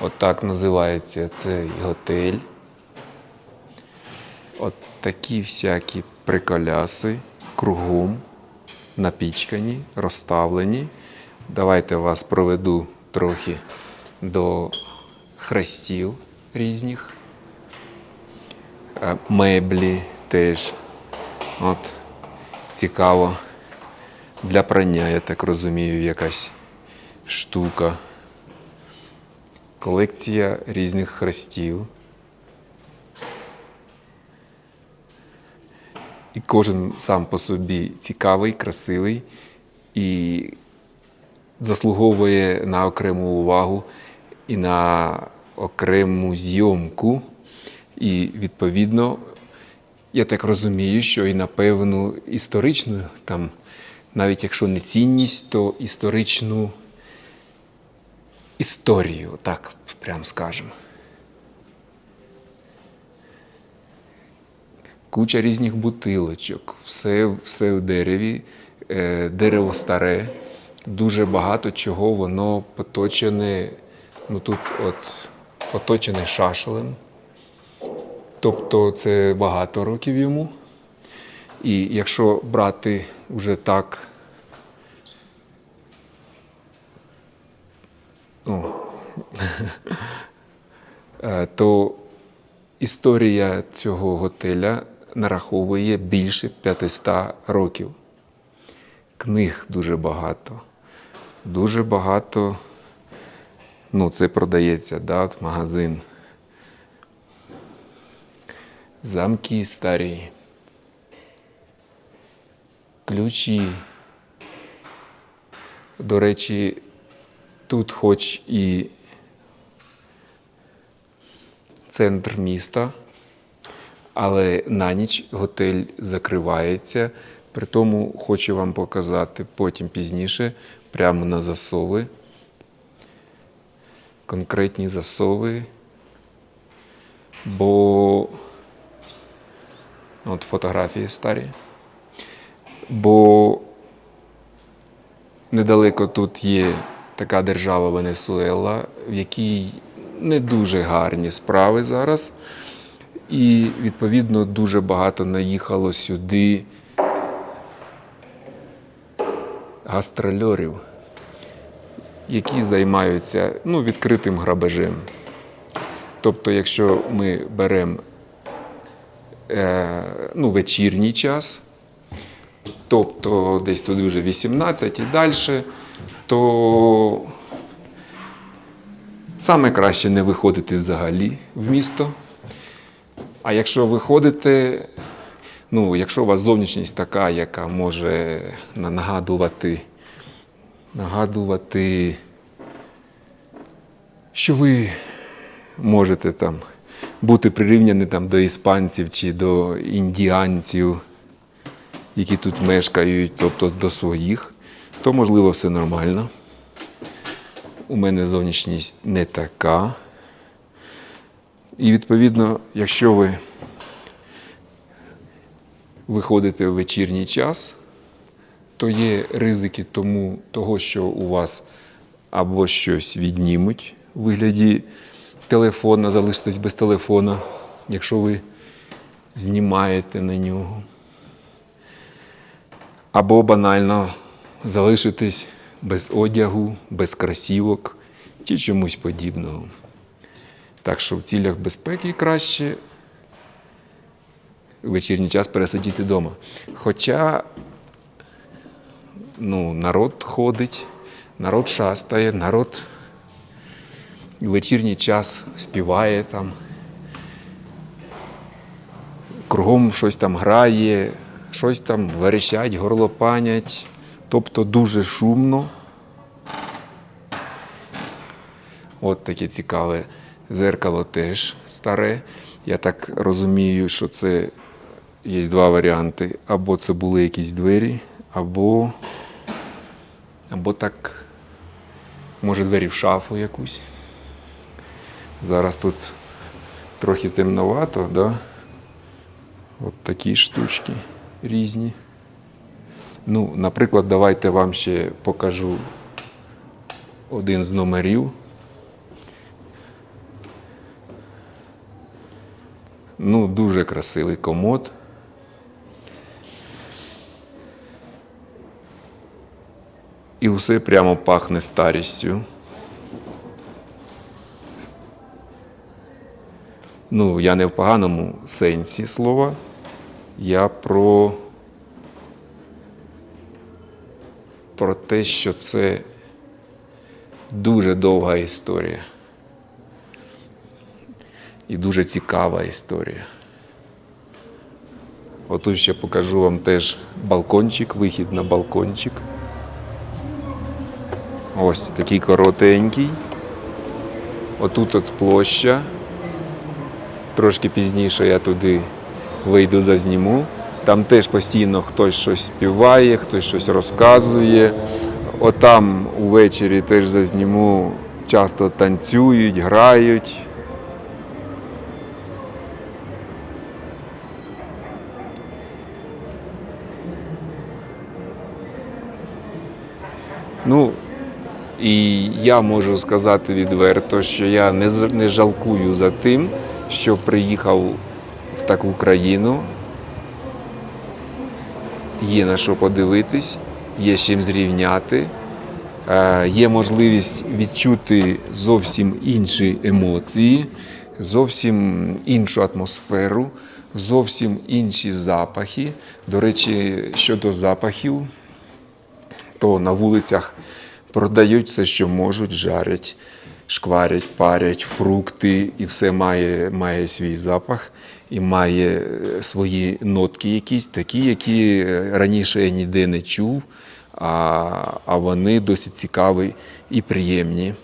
Отак називається цей готель. От такі всякі приколяси кругом напічкані, розставлені. Давайте вас проведу трохи до хрестів різних. Е, Меблі теж. От цікаво. Для прання, я так розумію, якась штука. Колекція різних хрестів. І кожен сам по собі цікавий, красивий і заслуговує на окрему увагу і на окрему зйомку. І відповідно, я так розумію, що і на певну історичну, там, навіть якщо не цінність, то історичну історію, так прям скажемо. Куча різних бутилочок, все, все в дереві, е, дерево старе, дуже багато чого воно поточене, ну тут от поточене шашелем. Тобто це багато років йому. І якщо брати вже так, ну, е, то історія цього готеля нараховує більше 500 років. Книг дуже багато. Дуже багато. Ну, це продається, да, от магазин. Замки старі. Ключі. До речі, тут хоч і центр міста, але на ніч готель закривається. При тому хочу вам показати потім пізніше, прямо на засови. Конкретні засови. Бо от фотографії старі. Бо недалеко тут є така держава Венесуела, в якій не дуже гарні справи зараз. І, відповідно, дуже багато наїхало сюди гастрольорів, які займаються ну, відкритим грабежем. Тобто, якщо ми беремо е, ну, вечірній час, тобто десь туди вже 18 і далі, то саме краще не виходити взагалі в місто. А якщо виходите, ну, якщо у вас зовнішність така, яка може нагадувати, нагадувати, що ви можете там бути прирівняні там, до іспанців чи до індіанців, які тут мешкають, тобто до своїх, то можливо все нормально. У мене зовнішність не така. І відповідно, якщо ви виходите в вечірній час, то є ризики тому, того, що у вас або щось віднімуть у вигляді телефона, залишитесь без телефона, якщо ви знімаєте на нього. Або банально залишитись без одягу, без красівок чи чомусь подібного. Так що в цілях безпеки краще вечірній час пересидіти вдома. Хоча ну, народ ходить, народ шастає, народ в вечірній час співає там, кругом щось там грає, щось там верещать, горлопанять, тобто дуже шумно. От таке цікаве зеркало теж старе. Я так розумію, що це є два варіанти. Або це були якісь двері, або, або так, може, двері в шафу якусь. Зараз тут трохи темновато, да? От такі штучки різні. Ну, Наприклад, давайте вам ще покажу один з номерів. Ну, Дуже красивий комод. І все прямо пахне старістю. Ну, я не в поганому сенсі слова. Я про про те, що це дуже довга історія. І дуже цікава історія. Отут ще покажу вам теж балкончик, вихід на балкончик. Ось такий коротенький. Отут от площа. Трошки пізніше я туди вийду зазніму. Там теж постійно хтось щось співає, хтось щось розказує. Отам увечері теж зазніму, часто танцюють, грають. Ну, і я можу сказати відверто, що я не, жалкую за тим, що приїхав в таку країну. Є на що подивитись, є з чим зрівняти, е, є можливість відчути зовсім інші емоції, зовсім іншу атмосферу, зовсім інші запахи. До речі, щодо запахів, то на вулицях продають все, що можуть, жарять, шкварять, парять, фрукти, і все має, має свій запах і має е, свої нотки якісь, такі, які е, раніше я ніде не чув, а, а вони досить цікаві і приємні.